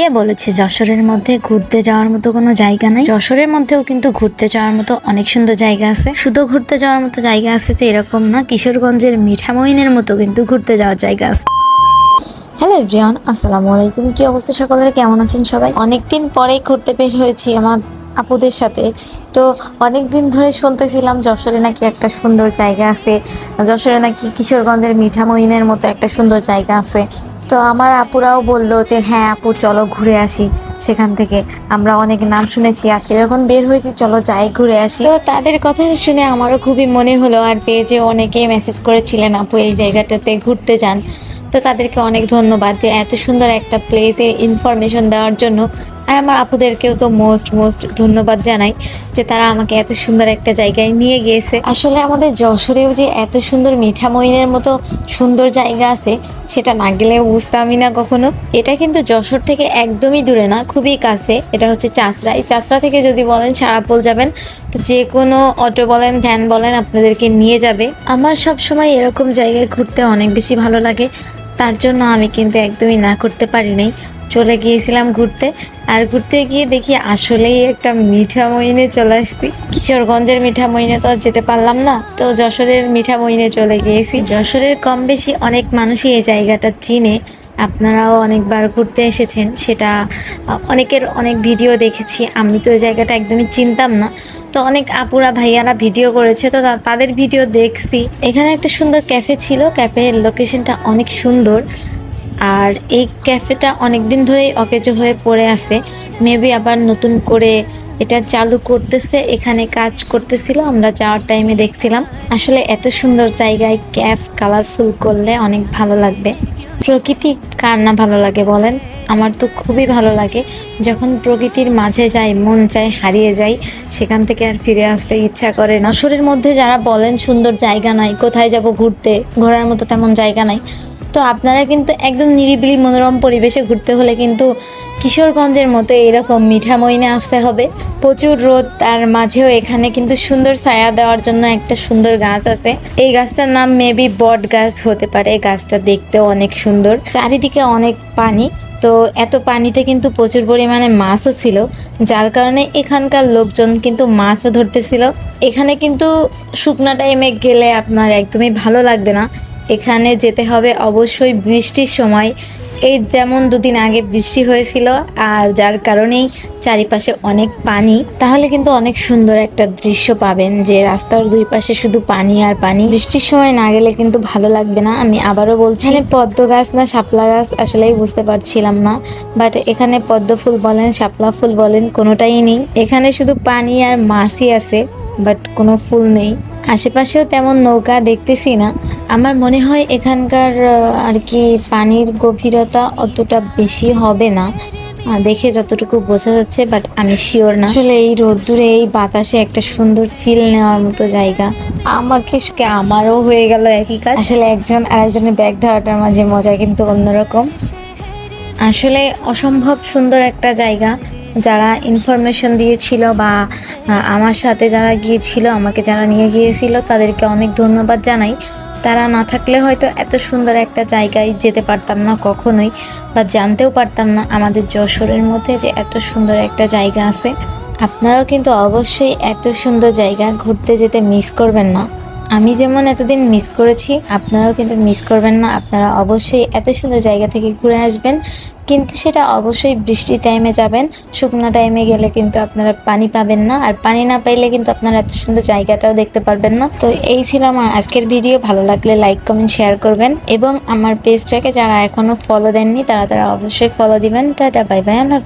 কে বলেছে? যশোরের মধ্যে ঘুরতে যাওয়ার মতো কোনো জায়গা নাই। যশোরের মধ্যেও কিন্তু ঘুরতে যাওয়ার মতো অনেক সুন্দর জায়গা আছে। শুধু ঘুরতে যাওয়ার মতো জায়গা আছে যে এরকম না, কিশোরগঞ্জের মিঠামইনের মতো কিন্তু ঘুরতে যাওয়ার জায়গা আছে। হ্যালো এভরিওয়ান আসসালামু আলাইকুম। কি অবস্থা সকলের? কেমন আছেন সবাই? অনেকদিন পরেই ঘুরতে বের হয়েছি আমার আপুদের সাথে। তো অনেক দিন ধরে শুনতেছিলাম যশোরে নাকি একটা সুন্দর জায়গা আছে, যশোরে নাকি কিশোরগঞ্জের মিঠামইনের মতো একটা সুন্দর জায়গা আছে। তো আমার আপুরাও বলল যে হ্যাঁ আপু, চলো ঘুরে আসি সেখান থেকে। আমরা অনেক নাম শুনেছি। আজকে যখন বের হয়েছি, চলো যাই ঘুরে আসি। তো তাদের কথা শুনে আমারও খুবই মনে হলো আর পেজে অনেকেই মেসেজ করেছিলেন, আপু, এই জায়গাটাতে ঘুরতে যান। তো তাদেরকে অনেক ধন্যবাদ যে, এত সুন্দর একটা প্লেসের ইনফরমেশন দেওয়ার জন্য আর আমার আপুদেরকেও তো মোস্ট মোস্ট ধন্যবাদ জানাই যে তারা আমাকে এত সুন্দর একটা জায়গায় নিয়ে গিয়েছে। আসলে আমাদের যশোরেও যে এত সুন্দর মিঠা মিঠামইনের মতো সুন্দর জায়গা আছে, সেটা না গেলেও বুঝতামই না কখনো। এটা কিন্তু যশোর থেকে একদমই দূরে না, খুবই কাছে। এটা হচ্ছে চাঁচড়া। এই চাঁচড়া থেকে যদি বলেন সারাপোল যাবেন, তো যে কোনো অটো বলেন, ভ্যান বলেন, আপনাদেরকে নিয়ে যাবে। আমার সব সময় এরকম জায়গায় ঘুরতে অনেক বেশি ভালো লাগে। তার জন্য আমি কিন্তু একদমই না করতে পারি নাই। চলে গিয়েছিলাম ঘুরতে। আর ঘুরতে গিয়ে দেখি আসলেই একটা মিঠা মইনে চলে আসছি। কিশোরগঞ্জের মিঠা মইনে তো যেতে পারলাম না। তো যশোরের মিঠা মইনে চলে গিয়েছি। যশোরের কম বেশি অনেক মানুষই এই জায়গাটা চিনে। আপনারাও অনেকবার ঘুরতে এসেছেন। সেটা অনেকের অনেক ভিডিও দেখেছি। আমি তো ওই জায়গাটা একদমই চিনতাম না। তো অনেক আপুরা, ভাইয়ারা ভিডিও করেছে, তো তাদের ভিডিও দেখছি। এখানে একটা সুন্দর ক্যাফে ছিল ক্যাফের লোকেশনটা অনেক সুন্দর। আর এই ক্যাফেটা অনেক দিন ধরেই অকেজো হয়ে পড়ে আছে। মেবি আবার নতুন করে এটা চালু করতেছে, এখানে কাজ করতেছিল, আমরা যাওয়ার টাইমে দেখছিলাম। আসলে এত সুন্দর জায়গায় ক্যাফ কালারফুল করলে অনেক ভালো লাগবে। প্রকৃতি কার না ভালো লাগে বলেন? আমার তো খুবই ভালো লাগে। যখন প্রকৃতির মাঝে যাই, মন চায় হারিয়ে যাই, সেখান থেকে আর ফিরে আসতে ইচ্ছা করে না। শরীরের মধ্যে যারা বলেন সুন্দর জায়গা নাই, কোথায় যাব ঘুরতে, ঘোরার মতো তেমন জায়গা নাই, তো আপনারা কিন্তু একদম নিরিবিলি মনোরম পরিবেশে ঘুরতে হলে কিন্তু কিশোরগঞ্জের মতো এরকম মিঠামইনে আসতে হবে। প্রচুর রোদ, তার মাঝেও এখানে কিন্তু সুন্দর ছায়া দেওয়ার জন্য একটা সুন্দর গাছ আছে। এই গাছটার নাম মেবি বট গাছ হতে পারে। এই গাছটা দেখতেও অনেক সুন্দর। চারিদিকে অনেক পানি। তো এত পানিতে কিন্তু প্রচুর পরিমাণে মাছও ছিল, যার কারণে এখানকার লোকজন কিন্তু মাছও ধরতেছিল। এখানে কিন্তু শুকনা টাইমে গেলে আপনার একদমই ভালো লাগবে না। এখানে যেতে হবে অবশ্যই বৃষ্টির সময়। এই যেমন দুদিন আগে বৃষ্টি হয়েছিল আর যার কারণেই চারিপাশে অনেক পানি, তাহলে কিন্তু অনেক সুন্দর একটা দৃশ্য পাবেন যে রাস্তার দুই পাশে শুধু পানি আর পানি। বৃষ্টির সময় না গেলে কিন্তু ভালো লাগবে না, আমি আবারও বলছি। পদ্ম গাছ না শাপলা গাছ আসলেই বুঝতে পারছিলাম না বাট এখানে পদ্ম ফুল বলেন, শাপলা ফুল বলেন, কোনোটাই নেই। এখানে শুধু পানি আর মাছই আছে বাট কোনো ফুল নেই। আশেপাশেও তেমন নৌকা দেখতেছি না। আমার মনে হয় এখানকার আর কি পানির গভীরতা অতটা বেশি হবে না। দেখে যতটুকু বোঝা যাচ্ছে বাট আমি শিওর না। আসলে এই রোদ্দুরে, এই বাতাসে একটা সুন্দর ফিল নেওয়ার মতো জায়গা। আমাকে আমারও হয়ে গেল একই কাজ। আসলে একজন আরেকজনের ব্যাগ ধরাটার মাঝে মজা কিন্তু অন্যরকম। আসলে অসম্ভব সুন্দর একটা জায়গা। যারা ইনফরমেশন দিয়েছিল বা আমার সাথে যারা গিয়েছিল, আমাকে যারা নিয়ে গিয়েছিল, তাদেরকে অনেক ধন্যবাদ জানাই। তারা না থাকলে হয়তো এত সুন্দর একটা জায়গায় যেতে পারতাম না কখনোই বা জানতেও পারতাম না আমাদের যশোরের মধ্যে যে এত সুন্দর একটা জায়গা আছে। আপনারাও কিন্তু অবশ্যই এত সুন্দর জায়গা ঘুরতে যেতে মিস করবেন না। আমি যেমন এতদিন মিস করেছি, আপনারাও কিন্তু মিস করবেন না। আপনারা অবশ্যই এত সুন্দর জায়গা থেকে ঘুরে আসবেন। কিন্তু সেটা অবশ্যই বৃষ্টির টাইমে যাবেন। শুকনো টাইমে গেলে কিন্তু আপনারা পানি পাবেন না। আর পানি না পাইলে কিন্তু আপনারা এত সুন্দর জায়গাটাও দেখতে পারবেন না। তো এই ছিল আমার আজকের ভিডিও ভালো লাগলে লাইক কমেন্ট শেয়ার করবেন। এবং আমার পেজটাকে যারা এখনও ফলো দেননি, তারা তারা অবশ্যই ফলো দিবেন। টাটা বাই বাই আল্লাহ